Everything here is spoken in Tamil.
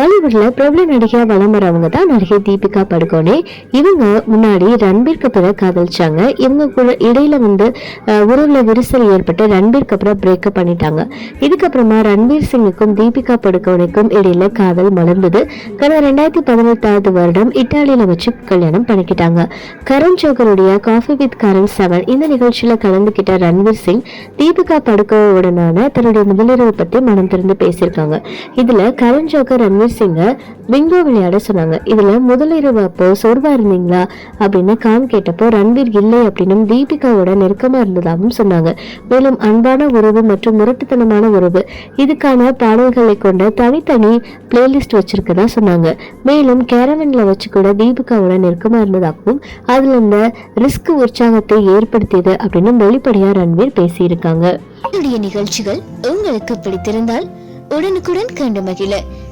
பாலிவுட்ல பிரபல நடிகையா வளம் வரவங்க தான் நடிகை தீபிகா படுகோனே. இவங்க முன்னாடி ரன்பீர் கபூரை காதலிச்சாங்க. இவங்க கூட இடையில வந்து உறவுல விரிசல் ஏற்பட்டு ரன்பீர் கபூரை பிரேக்கப் பண்ணிட்டாங்க. இதுக்கப்புறமா ரன்பீர் சிங்குக்கும் தீபிகா படுகோனைக்கும் இடையில காதல் மலர்ந்தது. கடந்த ரெண்டாயிரத்தி பதினெட்டாவது வருடம் இத்தாலியில வச்சு கல்யாணம் பண்ணிக்கிட்டாங்க. கரண் ஜோகருடைய காஃபி வித் கரண் செவன் இந்த நிகழ்ச்சியில கலந்துகிட்ட ரன்வீர் சிங் தீபிகா படுகோவுடனான தன்னுடைய முதலிரவு பத்தி மனம் திறந்து பேசியிருக்காங்க. இதுல கரண் ஜோகர் ரன்வீர் சிங்க பிங்கோ விளையாட சொன்னாங்க. இதுல இரவு அப்போ சோர்வா இருந்தீங்களா? அப்படின்னு காம் கேட்டப்போ ரன்வீர் இல்லை அப்படின்னும் தீபிகாவோட நெருக்கமா இருந்ததாகவும் சொன்னாங்க. மேலும் அன்பான உறவு மற்றும் முரட்டுத்தனமான உறவு. இதுக்கான பாடல்களை கொண்ட தனித்தனி பிளேலிஸ்ட் வச்சிருக்கதா சொன்னாங்க. மேலும் கேரவன்ல வச்சு கூட தீபிகாவோட நெருக்கமா இருந்ததாகவும் அதுல இந்த ரிஸ்க் உற்சாகத்தை ஏற்படுத்தியது அப்படின்னு வெளிப்படையா ரன்வீர் பேசியிருக்காங்க. என்னுடைய நிகழ்ச்சிகள் உங்களுக்கு பிடித்திருந்தால் உடனுக்குடன் கண்டு மகிழ.